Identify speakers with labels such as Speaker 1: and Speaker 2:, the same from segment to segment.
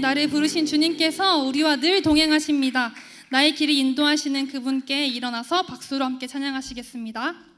Speaker 1: 나를
Speaker 2: 부르신 주님께서 우리와 늘 동행하십니다. 나의 길을 인도하시는 그분께 일어나서 박수로 함께 찬양하시겠습니다.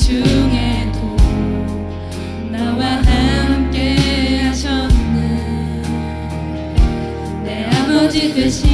Speaker 2: 중에도 나와 함께 하셨네. 내 아버지 되신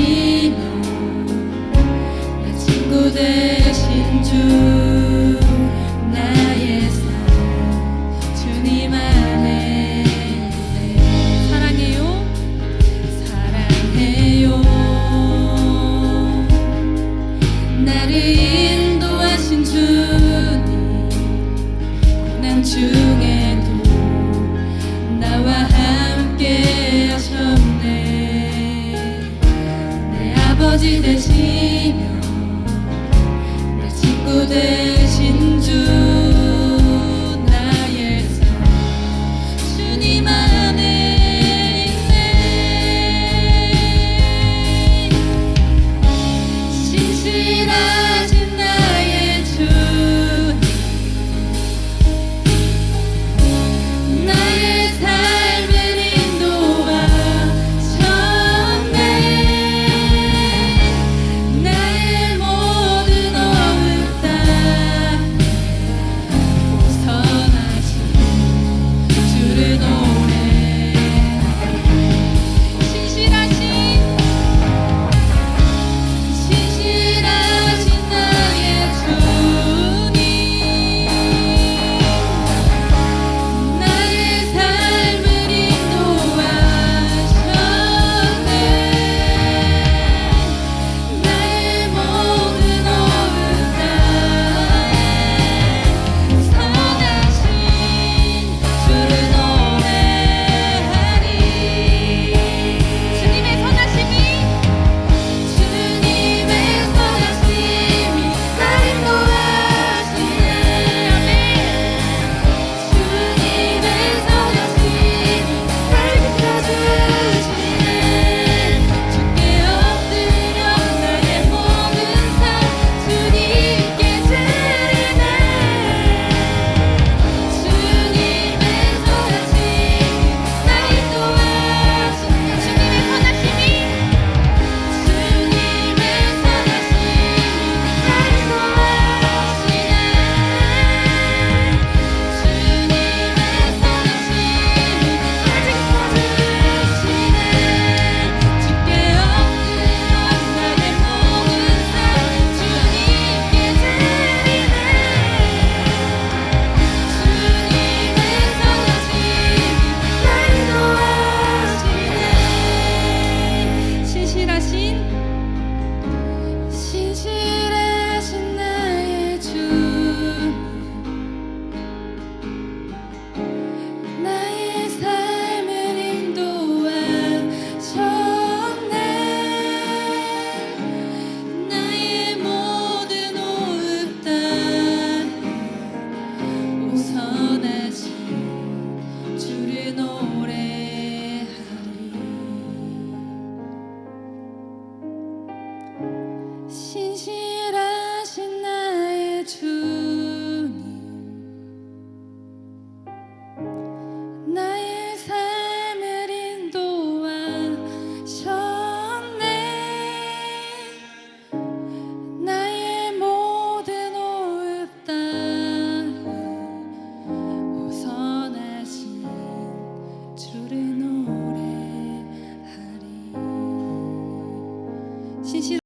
Speaker 2: 아버지 되시며 내 친구 되시 home.